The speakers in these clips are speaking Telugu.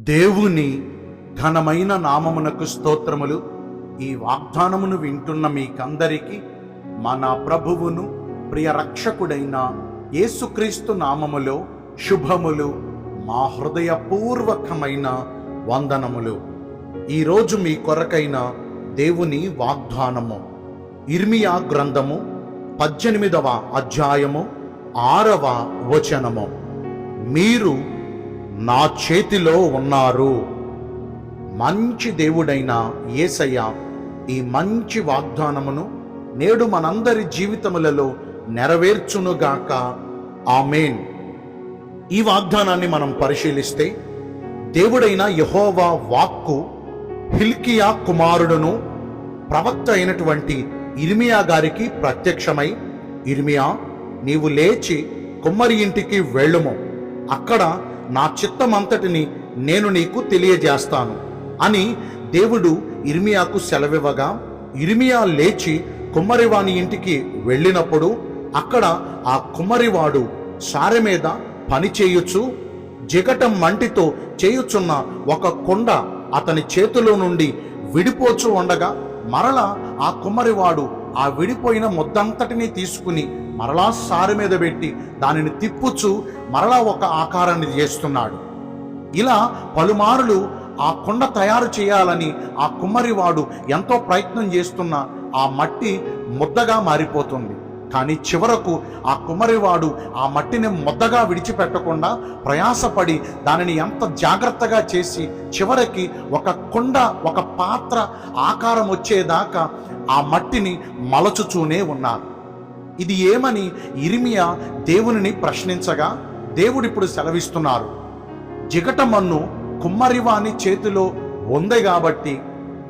దేవుని ఘనమైన నామమునకు స్తోత్రములు. ఈ వాగ్దానమును వింటున్న మీకందరికీ మన ప్రభువును ప్రియ రక్షకుడైన యేసుక్రీస్తు నామములో శుభములు మా హృదయపూర్వకమైన వందనములు. ఈరోజు మీ కొరకైన దేవుని వాగ్దానము. ఇర్మియా గ్రంథము పద్దెనిమిదవ అధ్యాయము ఆరవ వచనము. మీరు నా చేతిలో ఉన్నారు. మంచి దేవుడైన యేసయ్య ఈ మంచి వాగ్దానమును నేడు మనందరి జీవితములలో నెరవేర్చునుగాక. ఆమెన్. ఈ వాగ్దానాన్ని మనం పరిశీలిస్తే దేవుడైన యహోవా వాక్కు హిల్కియా కుమారుడును ప్రవక్త అయినటువంటి ఇర్మియా గారికి ప్రత్యక్షమై ఇర్మియా నీవు లేచి కుమ్మరి ఇంటికి వెళ్ళుము. అక్కడ నా చిత్తమంతటిని నేను నీకు తెలియజేస్తాను అని దేవుడు ఇర్మియాకు సెలవివ్వగా ఇర్మియా లేచి కుమ్మరివాని ఇంటికి వెళ్ళినప్పుడు అక్కడ ఆ కుమ్మరివాడు సారె మీద పని చేయొచ్చు జిగటం మంటితో చేయుచున్న ఒక కొండ అతని చేతిలో నుండి విడిపోచు ఉండగా మరలా ఆ కుమ్మరివాడు ఆ విడిపోయిన ముద్దంతటిని తీసుకుని మరలా సారి మీద పెట్టి దానిని తిప్పుచు మరలా ఒక ఆకారాన్ని చేస్తున్నాడు. ఇలా పలుమారులు ఆ కొండ తయారు చేయాలని ఆ కుమ్మరివాడు ఎంతో ప్రయత్నం చేస్తున్న ఆ మట్టి ముద్దగా మారిపోతుంది. కానీ చివరకు ఆ కుమ్మరివాడు ఆ మట్టిని ముద్దగా విడిచిపెట్టకుండా ప్రయాసపడి దానిని ఎంత జాగ్రత్తగా చేసి చివరికి ఒక కుండ ఒక పాత్ర ఆకారం వచ్చేదాకా ఆ మట్టిని మలచుచూనే ఉన్నారు. ఇది ఏమని ఇరిమియా దేవునిని ప్రశ్నించగా దేవుడిప్పుడు సెలవిస్తున్నారు. జిగటమన్ను కుమ్మరివాని చేతిలో ఉంది కాబట్టి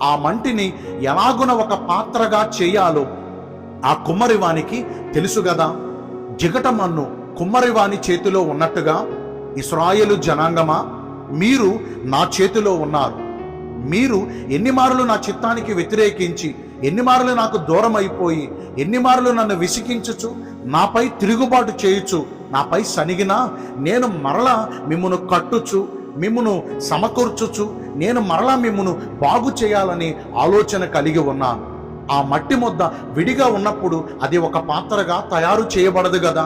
ఆ మంటిని ఎలాగున ఒక పాత్రగా చేయాలో ఆ కుమ్మరివానికి తెలుసు కదా జిగటమన్ను కుమ్మరివాని చేతిలో ఉన్నట్టుగా ఇస్రాయేలు జనాంగమా మీరు నా చేతిలో ఉన్నారు. మీరు ఎన్ని మార్లు నా చిత్తానికి వ్యతిరేకించి ఎన్ని మార్లు నాకు దూరం అయిపోయి ఎన్ని మార్లు నన్ను విసిగించుచు నాపై తిరుగుబాటు చేయుచు నాపై సనిగినా నేను మరలా మిమ్మను కట్టుచు మిమ్మును సమకూర్చుచు నేను మరలా మిమ్మును బాగు చేయాలని ఆలోచన కలిగి ఉన్నాను. ఆ మట్టి ముద్ద విడిగా ఉన్నప్పుడు అది ఒక పాత్రగా తయారు చేయబడదు కదా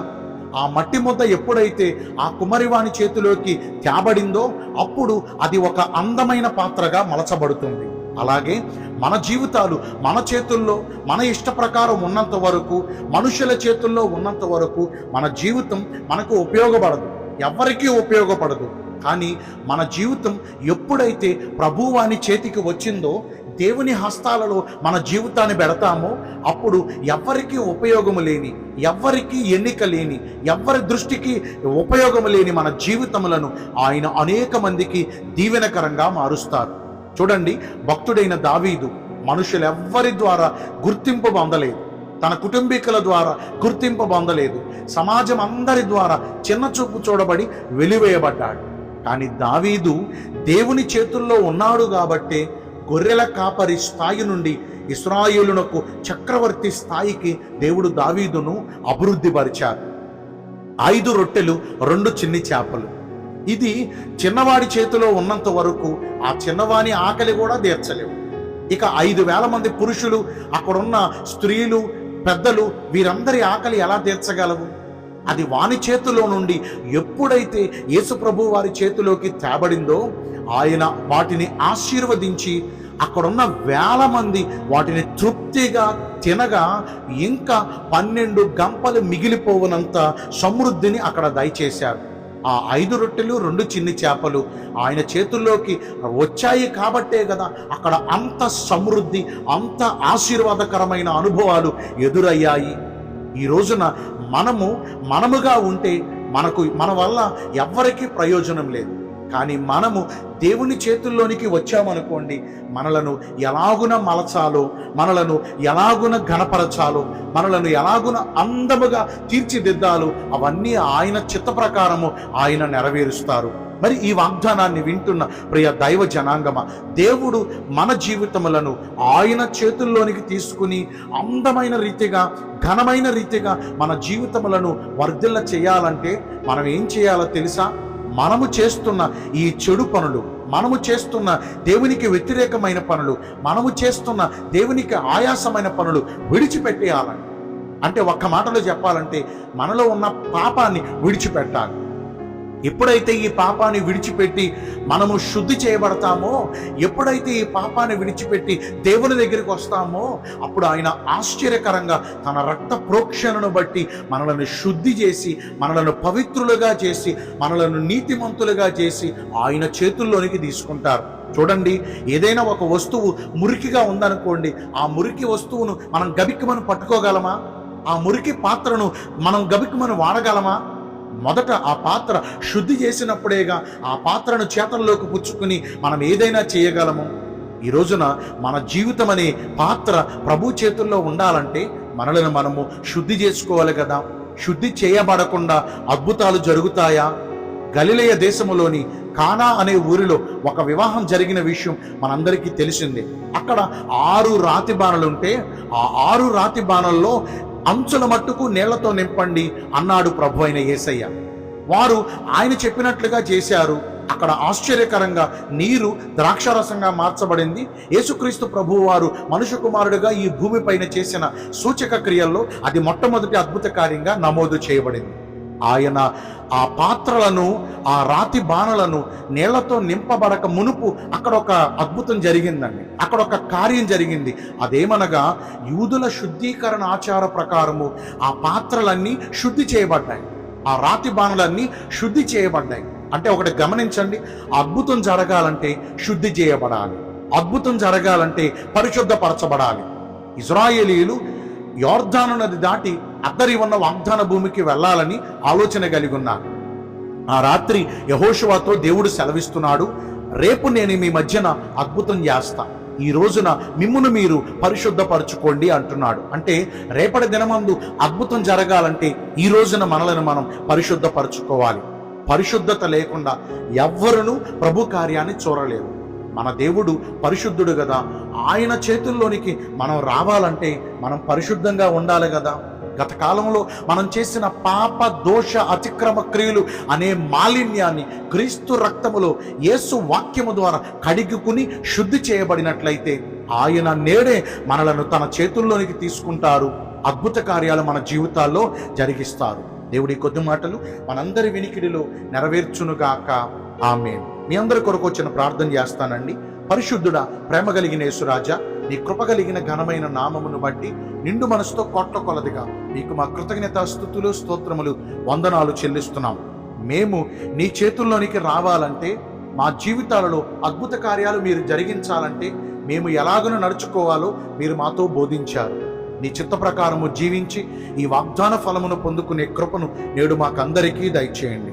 ఆ మట్టి ముద్ద ఎప్పుడైతే ఆ కుమరివాణి చేతిలోకి తేబడిందో అప్పుడు అది ఒక అందమైన పాత్రగా మలచబడుతుంది. అలాగే మన జీవితాలు మన చేతుల్లో మన ఇష్ట ప్రకారం ఉన్నంత వరకు మనుషుల చేతుల్లో ఉన్నంత వరకు మన జీవితం మనకు ఉపయోగపడదు. ఎవరికీ ఉపయోగపడదు. కానీ మన జీవితం ఎప్పుడైతే ప్రభువాని చేతికి వచ్చిందో దేవుని హస్తాలలో మన జీవితాన్ని పెడతామో అప్పుడు ఎవ్వరికీ ఉపయోగము లేని ఎవ్వరికీ ఎన్నిక లేని ఎవ్వరి దృష్టికి ఉపయోగము లేని మన జీవితములను ఆయన అనేక మందికి దీవెనకరంగా మారుస్తారు. చూడండి భక్తుడైన దావీదు మనుషులెవ్వరి ద్వారా గుర్తింపు పొందలేదు తన కుటుంబీకుల ద్వారా గుర్తింపు పొందలేదు సమాజం అందరి ద్వారా చిన్న చూపు చూడబడి వెలివేయబడ్డాడు. కానీ దావీదు దేవుని చేతుల్లో ఉన్నాడు కాబట్టే గొర్రెల కాపరి స్థాయి నుండి ఇస్రాయేలునకు చక్రవర్తి స్థాయికి దేవుడు దావీదును అభివృద్ధి పరిచారు ఐదు రొట్టెలు రెండు చిన్ని చేపలు. ఇది చిన్నవాడి చేతిలో ఉన్నంత వరకు ఆ చిన్నవాని ఆకలి కూడా తీర్చలేవు. ఇక ఐదు వేల మంది పురుషులు అక్కడున్న స్త్రీలు పెద్దలు వీరందరి ఆకలి ఎలా తీర్చగలవు? అది వాని చేతిలో నుండి ఎప్పుడైతే యేసుప్రభు వారి చేతిలోకి తేబడిందో ఆయన వాటిని ఆశీర్వదించి అక్కడున్న వేల మంది వాటిని తృప్తిగా తినగా ఇంకా పన్నెండు గంపలు మిగిలిపోవనంత సమృద్ధిని అక్కడ దయచేశారు. ఆ ఐదు రొట్టెలు రెండు చిన్ని చేపలు ఆయన చేతుల్లోకి వచ్చాయి కాబట్టే కదా అక్కడ అంత సమృద్ధి అంత ఆశీర్వాదకరమైన అనుభవాలు ఎదురయ్యాయి. ఈ రోజున మనము మనముగా ఉంటే మనకు మన వల్ల ఎవ్వరికీ ప్రయోజనం లేదు. కానీ మనము దేవుని చేతుల్లోనికి వచ్చామనుకోండి మనలను ఎలాగున మలచాలో మనలను ఎలాగున ఘనపరచాలో మనలను ఎలాగున అందముగా తీర్చిదిద్దాలో అవన్నీ ఆయన చిత్త ప్రకారము ఆయన నెరవేరుస్తారు. మరి ఈ వాగ్దానాన్ని వింటున్న ప్రియ దైవ జనాంగమ దేవుడు మన జీవితములను ఆయన చేతుల్లోనికి తీసుకుని అందమైన రీతిగా ఘనమైన రీతిగా మన జీవితములను వర్ధిల్ల చేయాలంటే మనం ఏం చేయాలో తెలుసా? మనము చేస్తున్న ఈ చెడు పనులు మనము చేస్తున్న దేవునికి వ్యతిరేకమైన పనులు మనము చేస్తున్న దేవునికి ఆయాసమైన పనులు విడిచిపెట్టేయాలని అంటే ఒక్క మాటలో చెప్పాలంటే మనలో ఉన్న పాపాన్ని విడిచిపెట్టాలి. ఎప్పుడైతే ఈ పాపాన్ని విడిచిపెట్టి మనము శుద్ధి చేయబడతామో ఎప్పుడైతే ఈ పాపాన్ని విడిచిపెట్టి దేవుని దగ్గరికి వస్తామో అప్పుడు ఆయన ఆశ్చర్యకరంగా తన రక్త ప్రోక్షణను బట్టి మనలను శుద్ధి చేసి మనలను పవిత్రులుగా చేసి మనలను నీతిమంతులుగా చేసి ఆయన చేతుల్లోనికి తీసుకుంటారు. చూడండి ఏదైనా ఒక వస్తువు మురికిగా ఉందనుకోండి ఆ మురికి వస్తువును మనం గబిక్కుమని పట్టుకోగలమా? ఆ మురికి పాత్రను మనం గబిక్కుమని వాడగలమా? మొదట ఆ పాత్ర శుద్ధి చేసినప్పుడేగా ఆ పాత్రను చేతల్లోకి పుచ్చుకుని మనం ఏదైనా చేయగలము? ఈ రోజున మన జీవితం అనే పాత్ర ప్రభు చేతుల్లో ఉండాలంటే మనలను మనము శుద్ధి చేసుకోవాలి కదా. శుద్ధి చేయబడకుండా అద్భుతాలు జరుగుతాయా? గలిలయ దేశములోని కానా అనే ఊరిలో ఒక వివాహం జరిగిన విషయం మనందరికీ తెలిసిందే. అక్కడ ఆరు రాతి బాణలు ఉంటే ఆ ఆరు రాతి బాణల్లో అంచుల మట్టుకు నీళ్ళతో నింపండి అన్నాడు ప్రభు అయిన యేసయ్య వారు ఆయన చెప్పినట్లుగా చేశారు. అక్కడ ఆశ్చర్యకరంగా నీరు ద్రాక్షారసంగా మార్చబడింది. యేసుక్రీస్తు ప్రభు వారు మనుషు కుమారుడిగా ఈ భూమిపైన చేసిన సూచక క్రియల్లో అది మొట్టమొదటి అద్భుత కార్యంగా నమోదు చేయబడింది. ఆయన ఆ పాత్రలను ఆ రాతి బాణలను నీళ్ళతో నింపబడక మునుపు అక్కడ ఒక అద్భుతం జరిగిందండి. అక్కడ ఒక కార్యం జరిగింది. అదేమనగా యూదుల శుద్ధీకరణ ఆచార ప్రకారము ఆ పాత్రలన్నీ శుద్ధి చేయబడ్డాయి. ఆ రాతి బాణలన్నీ శుద్ధి చేయబడ్డాయి. అంటే ఒకటి గమనించండి. అద్భుతం జరగాలంటే శుద్ధి చేయబడాలి. అద్భుతం జరగాలంటే పరిశుద్ధపరచబడాలి. ఇజ్రాయేలీలు యోర్ధాను నది దాటి అద్దరి ఉన్న వాగ్దాన భూమికి వెళ్ళాలని ఆలోచన కలిగి ఉన్నారు ఆ రాత్రి యహోషువాతో దేవుడు సెలవిస్తున్నాడు రేపు నేను మీ మధ్యన అద్భుతం చేస్తా. ఈ రోజున మిమ్మును మీరు పరిశుద్ధపరచుకోండి అంటున్నాడు. అంటే రేపటి దినమందు అద్భుతం జరగాలంటే ఈ రోజున మనలను మనం పరిశుద్ధపరచుకోవాలి. పరిశుద్ధత లేకుండా ఎవ్వరును ప్రభు కార్యాన్ని చూడలేరు. మన దేవుడు పరిశుద్ధుడు కదా ఆయన చేతుల్లోనికి మనం రావాలంటే మనం పరిశుద్ధంగా ఉండాలి కదా గత కాలంలో మనం చేసిన పాప దోష అతిక్రమ క్రియలు అనే మాలిన్యాన్ని క్రీస్తు రక్తములో యేసు వాక్యము ద్వారా కడిగుకుని శుద్ధి చేయబడినట్లయితే ఆయన నేడే మనలను తన చేతుల్లోనికి తీసుకుంటారు. అద్భుత కార్యాలు మన జీవితాల్లో జరిగిస్తారు. దేవుడి కొద్ది మాటలు మనందరి వినికిడిలో నెరవేర్చునుగాక. ఆమె మీ అందరి కొరకు వచ్చిన ప్రార్థన చేస్తానండి. పరిశుద్ధుడా ప్రేమ కలిగిన యేసురాజా నీ కృప కలిగిన ఘనమైన నామమును బట్టి నిండు మనసుతో కొట్ట కొలదిగా. మీకు మా కృతజ్ఞత స్థుతులు స్తోత్రములు వందనాలు చెల్లిస్తున్నాం మేము నీ చేతుల్లోనికి రావాలంటే మా జీవితాలలో అద్భుత కార్యాలు మీరు జరిగించాలంటే మేము ఎలాగనో నడుచుకోవాలో మీరు మాతో బోధించారు. నీ చిత్త ప్రకారము జీవించి ఈ వాగ్దాన ఫలమును పొందుకునే కృపను నేడు మాకందరికీ దయచేయండి.